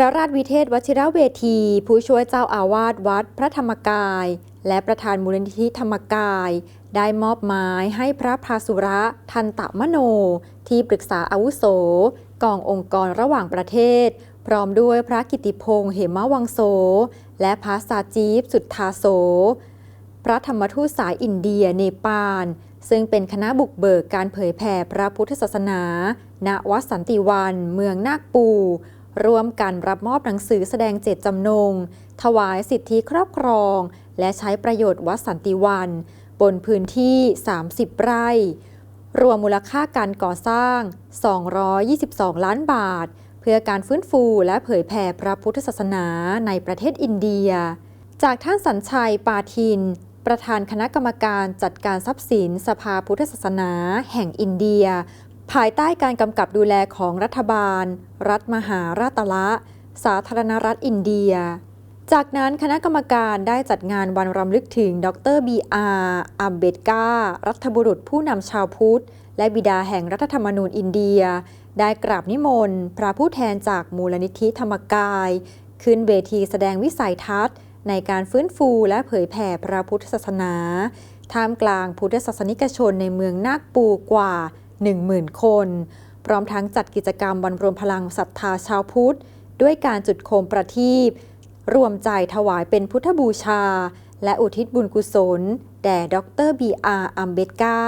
ระราชวิเทศวชิระเวที ผู้ช่วยเจ้าอาวาสวัดพระธรรมกาย และประธานมูลนิธิธรรมกาย ได้มอบหมายให้พระพาสุระทันตะมโน ที่ปรึกษาอาวุโส กององค์กรระหว่างประเทศ พร้อมด้วยพระกิติพงษ์เหมวังโส และพระสาจีบสุทธาโส พระธรรมทูตสายอินเดียเนปาลซึ่งเป็นคณะบุกเบิกการเผยแผ่พระพุทธศาสนา ณ วัดสันติวัน เมืองนาคปู ร่วมกันรับมอบหนังสือแสดงเจตจำนง ถวายสิทธิครอบครอง และใช้ประโยชน์วัดสันติวัน บนพื้นที่ 30 ไร่ รวมมูลค่าการก่อสร้าง 222 ล้านบาท เพื่อการฟื้นฟูและเผยแผ่พระพุทธศาสนาในประเทศอินเดีย จากท่านสัญชัยปาทิน ประธานคณะกรรมการจัดการทรัพย์สินสภาพุทธศาสนา แห่งอินเดีย ภายใต้การกำกับดูแลของรัฐบาล รัฐมหาราตละ สาธารณรัฐอินเดีย จากนั้นคณะกรรมการได้จัดงานวันรำลึกถึง ดรบีอาร์อัมเบดการัฐบุรุษผู้นำชาวพุทธ และบิดาแห่งรัฐธรรมนูญอินเดีย ได้กราบนิมนต์ พระผู้แทนจากมูลนิธิธรรมกาย ขึ้นเวทีแสดงวิสัยทัศน์ ในการฟื้นฟูและเผยแผ่พระพุทธศาสนา ท่ามกลางพุทธศาสนิกชนในเมืองนาคปูกว่า 10,000 คน พร้อมทั้งจัดกิจกรรมวันรวมพลังศรัทธาชาวพุทธ ด้วยการจุดโคมประทีปรวมใจถวายเป็นพุทธบูชา และอุทิศบุญกุศล แด่ดรบีอาร์อัมเบดกา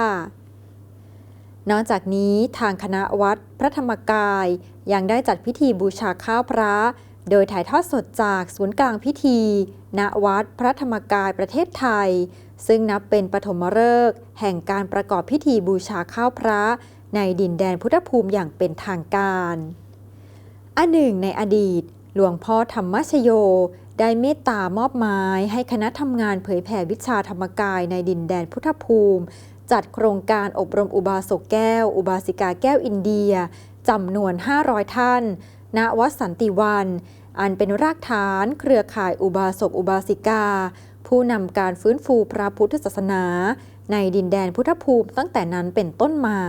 นอกจากนี้ทางคณะวัดพระธรรมกายยังได้จัดพิธีบูชาข้าวพระ โดยถ่ายทอดสดจากศูนย์กลางพิธี ณ วัดพระธรรมกายประเทศไทย ซึ่งนับเป็นปฐมฤกษ์แห่งการประกอบพิธีบูชาข้าวพระ ในดินแดนพุทธภูมิอย่างเป็นทางการ อันหนึ่งในอดีต หลวงพ่อธรรมชโย ได้เมตตามอบหมายให้คณะทำงานเผยแผ่วิชาธรรมกายในดินแดนพุทธภูมิ จัดโครงการอบรมอุบาสกแก้ว อุบาสิกาแก้วอินเดียจำนวน 500 ท่าน ณวัดสันติวัน อันเป็นรากฐานเครือข่ายอุบาสกอุบาสิกา ผู้นำการฟื้นฟูพระพุทธศาสนา ในดินแดนพุทธภูมิตั้งแต่นั้นเป็นต้นมา